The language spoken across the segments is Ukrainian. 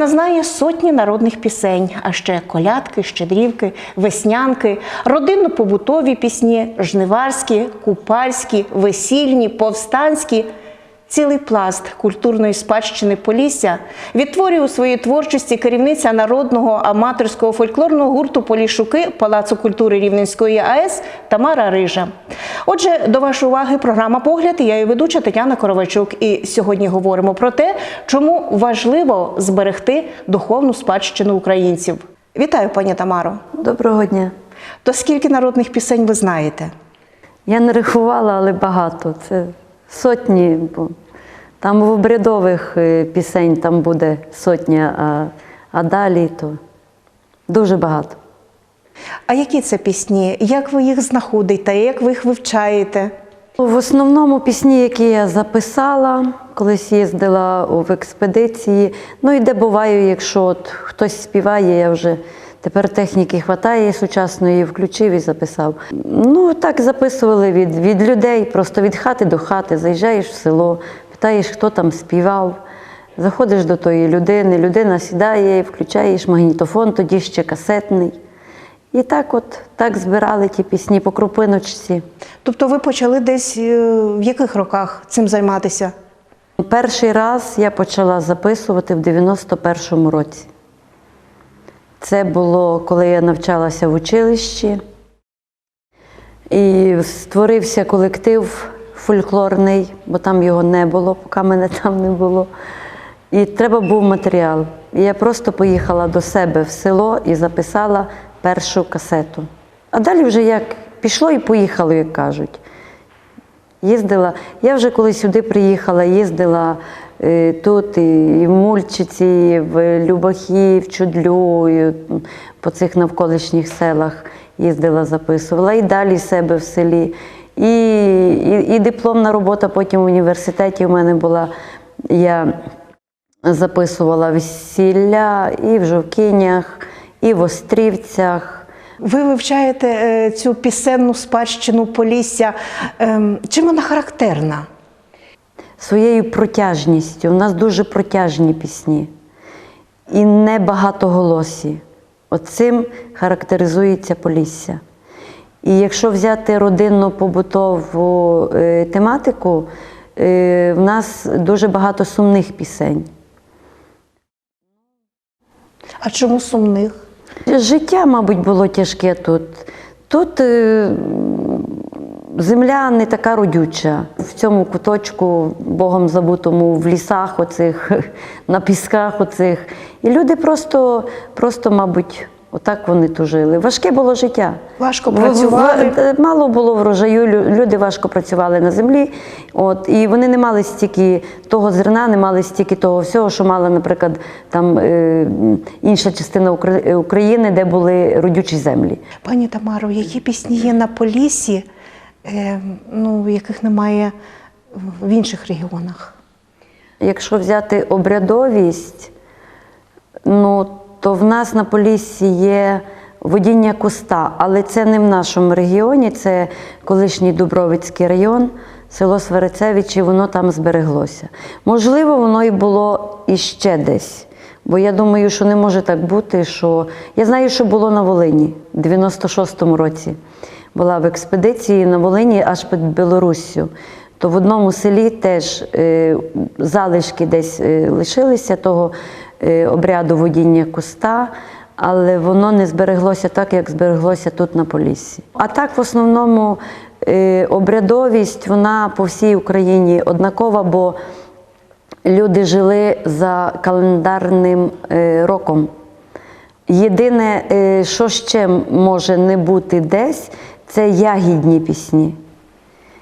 Вона знає сотні народних пісень, а ще колядки, щедрівки, веснянки, родинно-побутові пісні, жниварські, купальські, весільні, повстанські. Цілий пласт культурної спадщини Полісся відтворює у своїй творчості керівниця народного аматорського фольклорного гурту Полішуки Палацу культури Рівненської АЕС Тамара Рижа. Отже, до вашої уваги програма Погляд. і Я її ведуча Тетяна Коровачук. І сьогодні говоримо про те, чому важливо зберегти духовну спадщину українців. Вітаю, пані Тамаро. Доброго дня. То скільки народних пісень ви знаєте? Я не рахувала, але багато. Це сотні. Бо там в обрядових е, пісень там буде сотня, а, а далі то дуже багато. А які це пісні? Як ви їх знаходите? Як ви їх вивчаєте? В основному пісні, які я записала, колись їздила в експедиції. Ну і де буваю, якщо от хтось співає, я вже тепер техніки хватає сучасної, включив і записав. Ну так записували від, від людей, просто від хати до хати. Заїжджаєш в село, питаєш, хто там співав. Заходиш до тої людини, людина сідає, включаєш магнітофон, тоді ще касетний. І так от так збирали ті пісні по крупиночці. Тобто ви почали десь е, в яких роках цим займатися? Перший раз я почала записувати в 91-му році. Це було, коли я навчалася в училищі. І створився колектив фольклорний, бо там його не було, поки мене там не було. І треба був матеріал. І я просто поїхала до себе в село і записала першу касету. А далі вже як пішло і поїхало, як кажуть. Їздила. Я вже коли сюди приїхала, їздила тут і, і в Мульчиці, і в Любахі, в Чудлю, і, по цих навколишніх селах їздила, записувала, і далі себе в селі. І, і, і дипломна робота потім в університеті в мене була. Я записувала весілля і в Жовкінях, і в Острівцях. Ви вивчаєте е, цю пісенну спадщину Полісся. Ем, Чим вона характерна? Своєю протяжністю. У нас дуже протяжні пісні і не багатоголосі. Оцим характеризується Полісся. І якщо взяти родинно-побутову е, тематику, е, в нас дуже багато сумних пісень. А чому сумних? Життя, мабуть, було тяжке тут. Тут е, земля не така родюча. В цьому куточку, Богом забутому, в лісах оцих, на пісках оцих. І люди просто, просто мабуть, отак вони тут жили. Важке було життя. Важко працювали. Мало було врожаю, лю- люди важко працювали на землі. От, і вони не мали стільки того зерна, не мали стільки того всього, що мала, наприклад, там е, інша частина Укра- України, де були родючі землі. Пані Тамаро, які пісні є на Поліссі, е, ну, яких немає в інших регіонах? Якщо взяти обрядовість, ну, то в нас на Поліссі є водіння куста, але це не в нашому регіоні, це колишній Дубровицький район, село Сварицевич, і воно там збереглося. Можливо, воно і було іще десь. Бо я думаю, що не може так бути, що я знаю, що було на Волині в 96-му році. Була в експедиції на Волині аж під Білоруссю. То в одному селі теж е, залишки десь е, лишилися того е, обряду водіння куста, але воно не збереглося так, як збереглося тут на Поліссі. А так, в основному, обрядовість вона по всій Україні однакова, бо люди жили за календарним роком. Єдине, що ще може не бути десь, це ягідні пісні.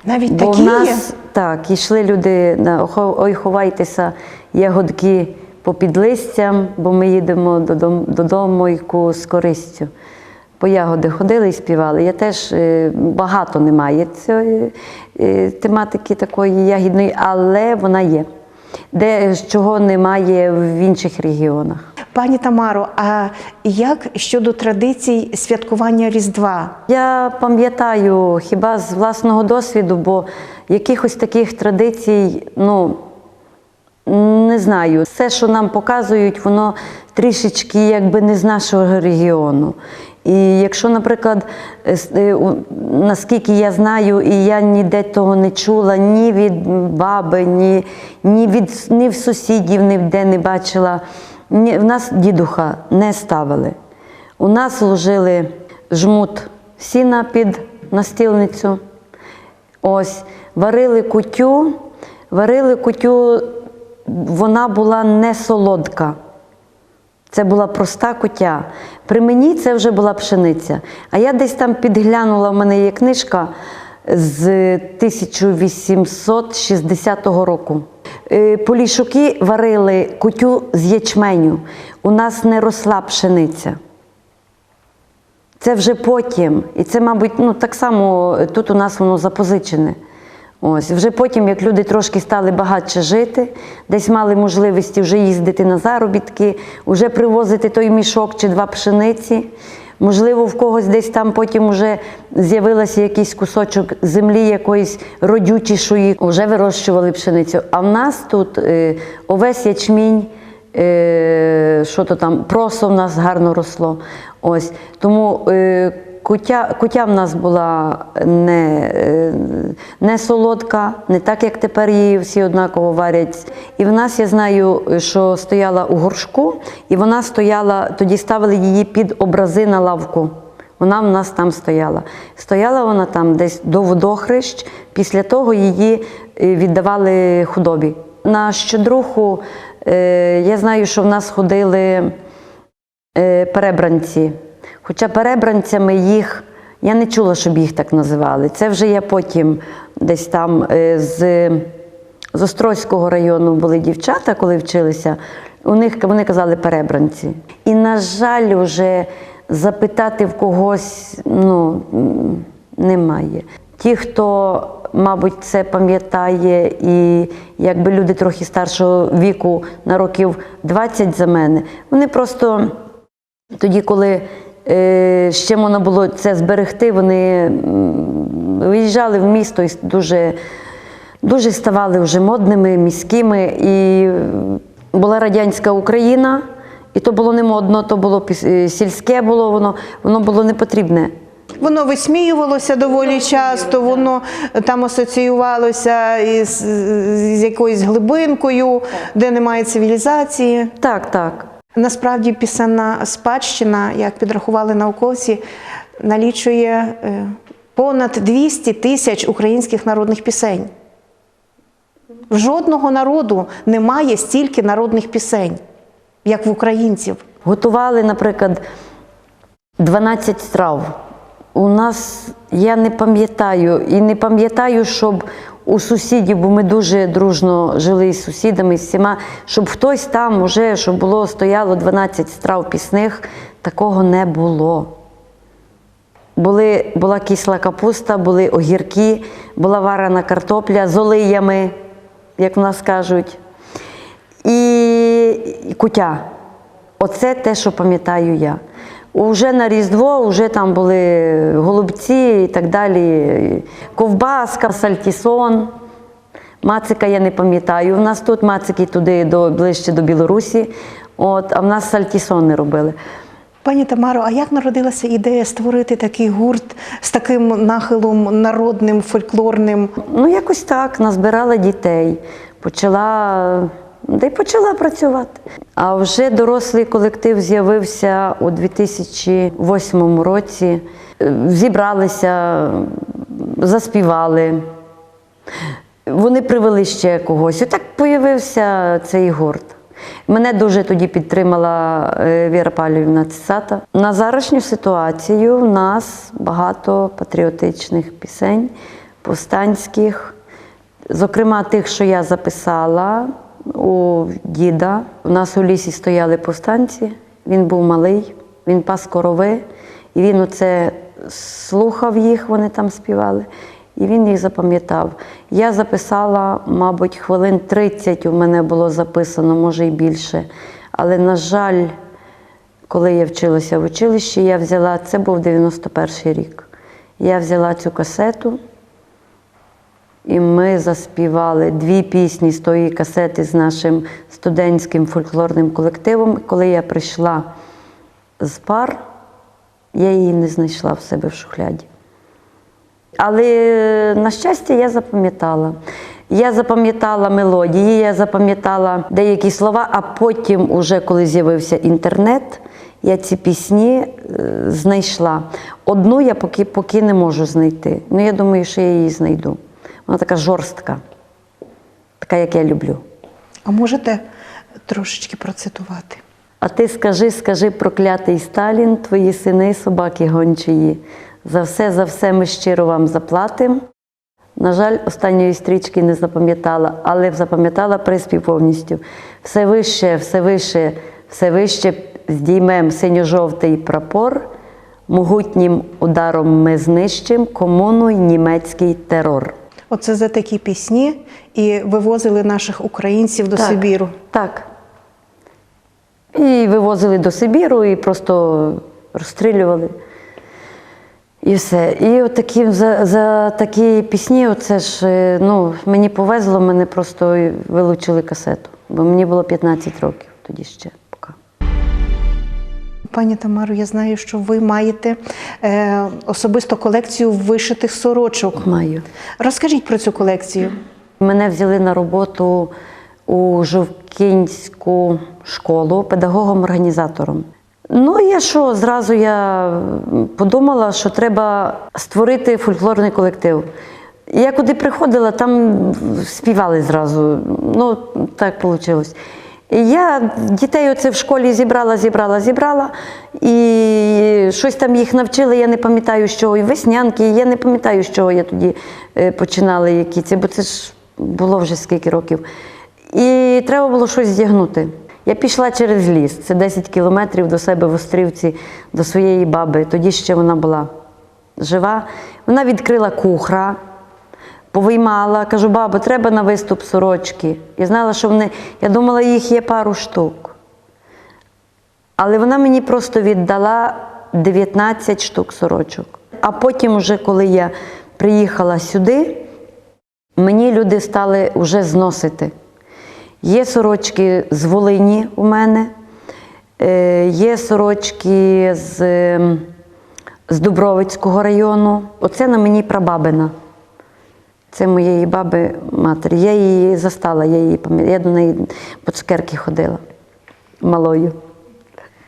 Навіть Бо такі в є? нас так, йшли люди на «Охо- ой, ховайтеся, ягодки попід листям, бо ми їдемо додому, додому яку з користю. По ягоди ходили і співали. Я теж е, багато немає цієї е, тематики такої ягідної, але вона є. Де чого немає в інших регіонах. Пані Тамаро, а як щодо традицій святкування Різдва? Я пам'ятаю хіба з власного досвіду, бо якихось таких традицій, ну, Не знаю, все, що нам показують, воно трішечки якби не з нашого регіону. І якщо, наприклад, е, наскільки я знаю, і я ніде того не чула, ні від баби, ні, ні від ні в сусідів, ніде не бачила. В нас дідуха не ставили. У нас ложили жмут сіна під настілницю. Ось, варили кутю, варили кутю, вона була не солодка. Це була проста кутя. При мені це вже була пшениця. А я десь там підглянула, в мене є книжка з 1860 року. Е, Полішуки варили кутю з ячменю. У нас не росла пшениця. Це вже потім. І це, мабуть, ну так само е, тут у нас воно запозичене. Ось вже потім, як люди трошки стали багатше жити, десь мали можливості вже їздити на заробітки, вже привозити той мішок чи два пшениці. Можливо, в когось десь там потім вже з'явилася якийсь кусочок землі, якоїсь родючішої, вже вирощували пшеницю. А в нас тут е, овес ячмінь, е, що то там, просо в нас гарно росло. Ось. Тому е, кутя, кутя в нас була не, е, не солодка, не так, як тепер її всі однаково варять. І в нас я знаю, що стояла у горшку, і вона стояла, тоді ставили її під образи на лавку. Вона в нас там стояла. Стояла вона там десь до водохрещ, після того її е, віддавали худобі. На щедруху е, я знаю, що в нас ходили перебранці. Хоча перебранцями їх, я не чула, щоб їх так називали. Це вже я потім десь там е, з, з Острозького району були дівчата, коли вчилися. У них вони казали перебранці. І, на жаль, вже запитати в когось ну, немає. Ті, хто, мабуть, це пам'ятає, і якби люди трохи старшого віку на років 20 за мене, вони просто тоді, коли е, ще можна було це зберегти, вони виїжджали в місто і дуже, дуже ставали вже модними, міськими. І була радянська Україна, і то було не модно, то було е, сільське було, воно, воно було не потрібне. Воно висміювалося доволі часто, воно там асоціювалося із, з якоюсь глибинкою, де немає цивілізації. Так, так. Насправді пісенна спадщина, як підрахували науковці, налічує е, понад 200 тисяч українських народних пісень. В жодного народу немає стільки народних пісень, як в українців. Готували, наприклад, 12 страв. У нас я не пам'ятаю, і не пам'ятаю, щоб у сусідів, бо ми дуже дружно жили з сусідами, з всіма, щоб хтось там уже, щоб було стояло 12 страв пісних, такого не було. Були, була кисла капуста, були огірки, була варена картопля з олиями, як в нас кажуть, і кутя. Оце те, що пам'ятаю я. Уже на Різдво вже там були голубці і так далі. Ковбаска, сальтісон. Мацика я не пам'ятаю. У нас тут мацики туди до, ближче до Білорусі, от, а в нас сальтісони робили. Пані Тамаро, а як народилася ідея створити такий гурт з таким нахилом народним, фольклорним? Ну, якось так, назбирала дітей, почала, де й почала працювати. А вже дорослий колектив з'явився у 2008 році. Е, Зібралися, заспівали. Вони привели ще когось. І так появився цей гурт. Мене дуже тоді підтримала е, Віра Павлівна Цисата. На зарашню ситуацію в нас багато патріотичних пісень, повстанських, зокрема тих, що я записала у діда. У нас у лісі стояли повстанці, він був малий, він пас корови, і він оце слухав їх, вони там співали. І він їх запам'ятав. Я записала, мабуть, хвилин 30 у мене було записано, може і більше. Але, на жаль, коли я вчилася в училищі, я взяла, це був 91 й рік. Я взяла цю касету І ми заспівали дві пісні з тої касети з нашим студентським фольклорним колективом. Коли я прийшла з пар, я її не знайшла в себе в шухляді. Але, на щастя, я запам'ятала. Я запам'ятала мелодії, я запам'ятала деякі слова, а потім, уже коли з'явився інтернет, я ці пісні е, знайшла. Одну я поки, поки не можу знайти. Ну, я думаю, що я її знайду. Вона така жорстка, така, як я люблю. А можете трошечки процитувати? А ти скажи, скажи, проклятий Сталін, твої сини, собаки гончої. За все, за все ми щиро вам заплатим. На жаль, останньої стрічки не запам'ятала, але запам'ятала приспів повністю. Все вище, все вище, все вище здіймем синьо-жовтий прапор, могутнім ударом ми знищим комуну й німецький терор. Оце за такі пісні і вивозили наших українців до Так, Сибіру. Так. І вивозили до Сибіру і просто розстрілювали. І все. І от такі, за, за такі пісні, оце ж, е, ну, мені повезло, мене просто вилучили касету. Бо мені було 15 років тоді ще. Пані Тамару, я знаю, що ви маєте е, особисто колекцію вишитих сорочок. Маю. Розкажіть про цю колекцію. Мене взяли на роботу у Жовкінську школу педагогом-організатором. Ну, я що, зразу я подумала, що треба створити фольклорний колектив. Я куди приходила, там співали зразу. Ну, так вийшло. І я дітей оце в школі зібрала, зібрала, зібрала. І щось там їх навчила, я не пам'ятаю, з чого. І веснянки, я не пам'ятаю, з чого я тоді е, починала, які це, бо це ж було вже скільки років. І треба було щось здягнути. Я пішла через ліс, це 10 кілометрів до себе в Острівці, до своєї баби. Тоді ще вона була жива. Вона відкрила кухра, повиймала, кажу, бабо, треба на виступ сорочки. Я знала, що вони, я думала, їх є пару штук. Але вона мені просто віддала 19 штук сорочок. А потім, уже коли я приїхала сюди, мені люди стали вже зносити. Є сорочки з Волині у мене, е, є сорочки з, з Дубровицького району. Оце на мені прабабина. Це моєї баби матері. Я її застала, я її пам'ятаю. Я до неї по цукерки ходила малою.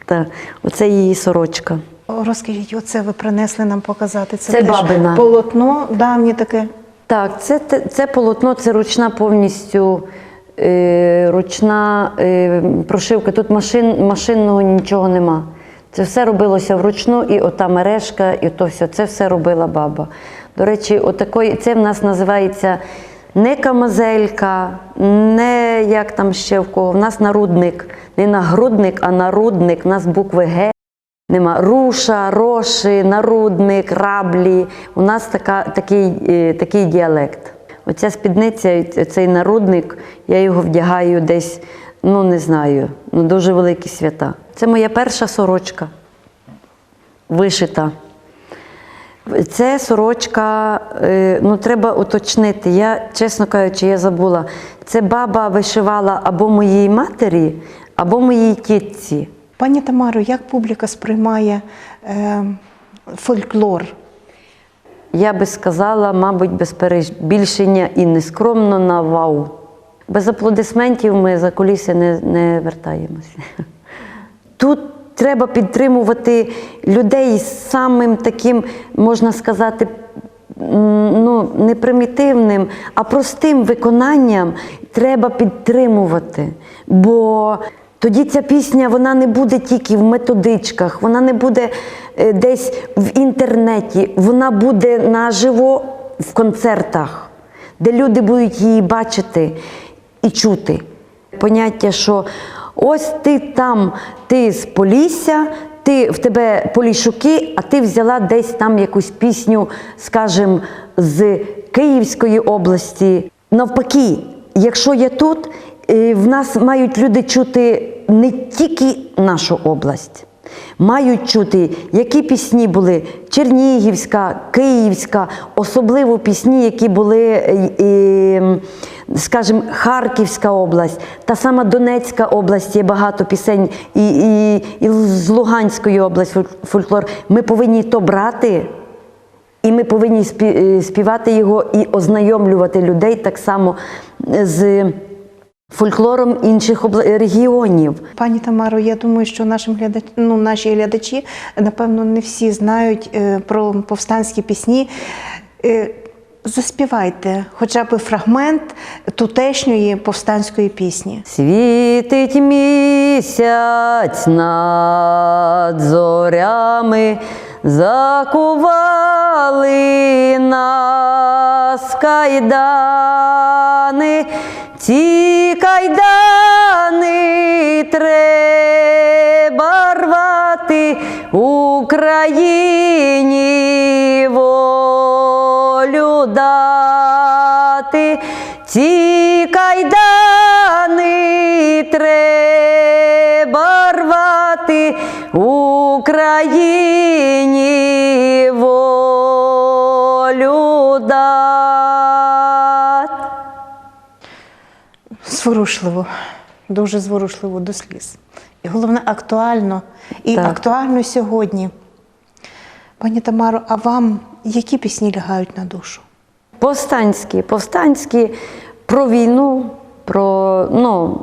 Та, оце її сорочка. Розкажіть, оце ви принесли нам показати. Це теж бабина. полотно давнє таке. Так, це, це, це полотно, це ручна повністю е, ручна е, прошивка. Тут машин, машинного нічого нема. Це все робилося вручну, і ота мережка, і то все. Це все робила баба. До речі, отакої, це в нас називається не камазелька, не як там ще в кого. В нас нарудник. Не нагрудник, а нарудник. У нас букви Г. Нема руша, роші, нарудник, раблі. У нас така, такий, е, такий діалект. Оця спідниця, цей нарудник, я його вдягаю десь, ну не знаю, ну дуже великі свята. Це моя перша сорочка вишита. Це сорочка, е, ну треба уточнити. Я, чесно кажучи, я забула. Це баба вишивала або моїй матері, або моїй тітці. Пані Тамаро, як публіка сприймає е, фольклор? Я би сказала, мабуть, без перебільшення і нескромно на вау. Без аплодисментів ми за куліси не, не вертаємося. Тут треба підтримувати людей самим таким, можна сказати, ну, не примітивним, а простим виконанням треба підтримувати. Бо тоді ця пісня вона не буде тільки в методичках, вона не буде е, десь в інтернеті, вона буде наживо в концертах, де люди будуть її бачити і чути. Поняття, що ось ти там, ти з Полісся, ти в тебе полішуки, а ти взяла десь там якусь пісню, скажімо, з Київської області. Навпаки, якщо я тут, е, в нас мають люди чути не тільки нашу область, Мають чути, які пісні були Чернігівська, Київська, особливо пісні, які були, е, скажімо, Харківська область, та сама Донецька область є багато пісень, і, і, і з Луганської області фольклор. Ми повинні то брати. І ми повинні е, співати його і ознайомлювати людей так само з фольклором інших регіонів. Пані Тамаро, я думаю, що нашим глядач... ну, наші глядачі, напевно, не всі знають е, про повстанські пісні. Е, заспівайте хоча б фрагмент тутешньої повстанської пісні. Світить місяць над зорями, закували нас кайдани, ці кайдани треба рвати Україні волю дати. Ці кайдани треба рвати Україні Зворушливо, дуже зворушливо до сліз. І головне, актуально. І Так. актуально сьогодні. Пані Тамаро, а вам які пісні лягають на душу? Повстанські, повстанські про війну, про ну,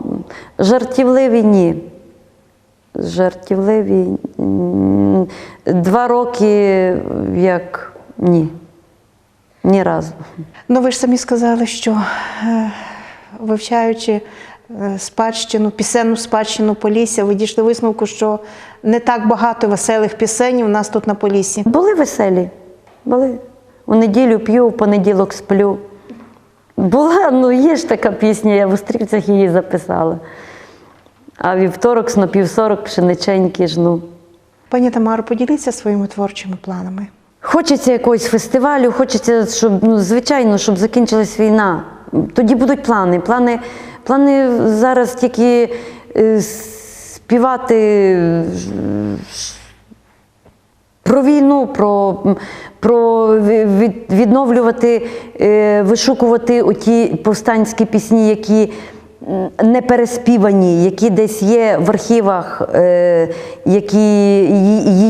жартівливі ні. Жартівливі два роки як ні. Ні разу. Ну, ви ж самі сказали, що е, вивчаючи е, спадщину, пісенну спадщину Полісся, ви дійшли висновку, що не так багато веселих пісень у нас тут на Поліссі. Були веселі. Були. У неділю п'ю, в понеділок сплю. Була, ну є ж така пісня, я в Острівцях її записала. А вівторок з напівсорок пшениченьки жну. Пані Тамаро, поділіться своїми творчими планами. Хочеться якогось фестивалю, хочеться, щоб, ну, звичайно, щоб закінчилась війна. Тоді будуть плани. Плани, плани зараз тільки е, співати про війну, про, про відновлювати, е, вишукувати оті повстанські пісні, які не переспівані, які десь є в архівах, е, які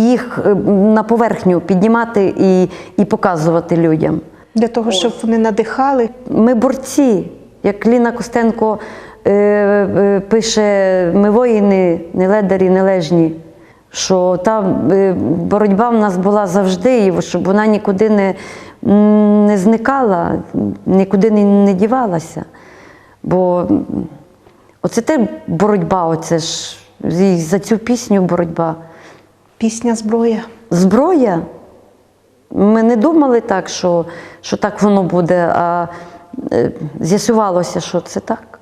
їх на поверхню піднімати і, і показувати людям. Для того, щоб вони надихали. Ми борці, як Ліна Костенко е, е, пише, ми воїни, не ледарі, нележні. Що та е, боротьба в нас була завжди, і щоб вона нікуди не, не зникала, нікуди не, не дівалася. Бо оце те боротьба, оце ж і за цю пісню боротьба. Пісня зброя. Зброя. Ми не думали так, що, що так воно буде, а е, з'ясувалося, що це так.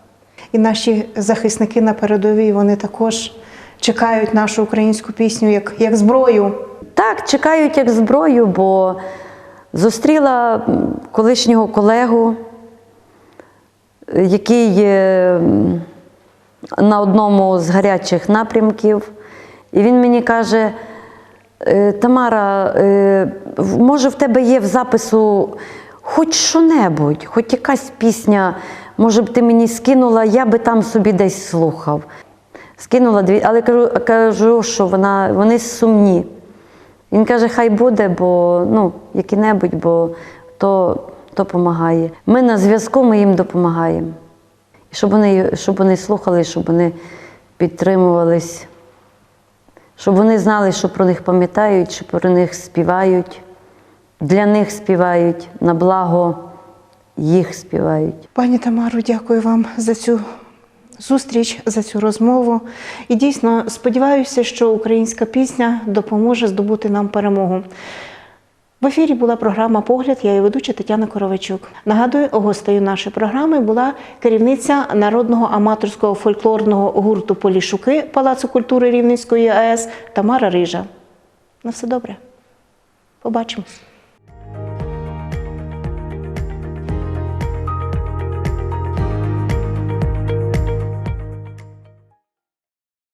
І наші захисники на передовій вони також чекають нашу українську пісню як, як зброю. Так, чекають як зброю, бо зустріла колишнього колегу, який на одному з гарячих напрямків, і він мені каже: «Е, Тамара, е, може, в тебе є в запису хоч що-небудь, хоч якась пісня, може б ти мені скинула, я би там собі десь слухав. Скинула дві, але кажу, кажу що вона, вони сумні. Він каже, хай буде, бо ну, які-небудь, бо то, то допомагає. Ми на зв'язку, ми їм допомагаємо. Щоб вони, щоб вони слухали, щоб вони підтримувались, щоб вони знали, що про них пам'ятають, що про них співають, для них співають, на благо їх співають. Пані Тамару, дякую вам за цю зустріч, за цю розмову. І дійсно сподіваюся, що українська пісня допоможе здобути нам перемогу. В ефірі була програма Погляд. Я її ведуча Тетяна Коровичук. Нагадую, гостею нашої програми була керівниця народного аматорського фольклорного гурту Полішуки Палацу культури Рівненської АЕС Тамара Рижа. На все добре. Побачимось.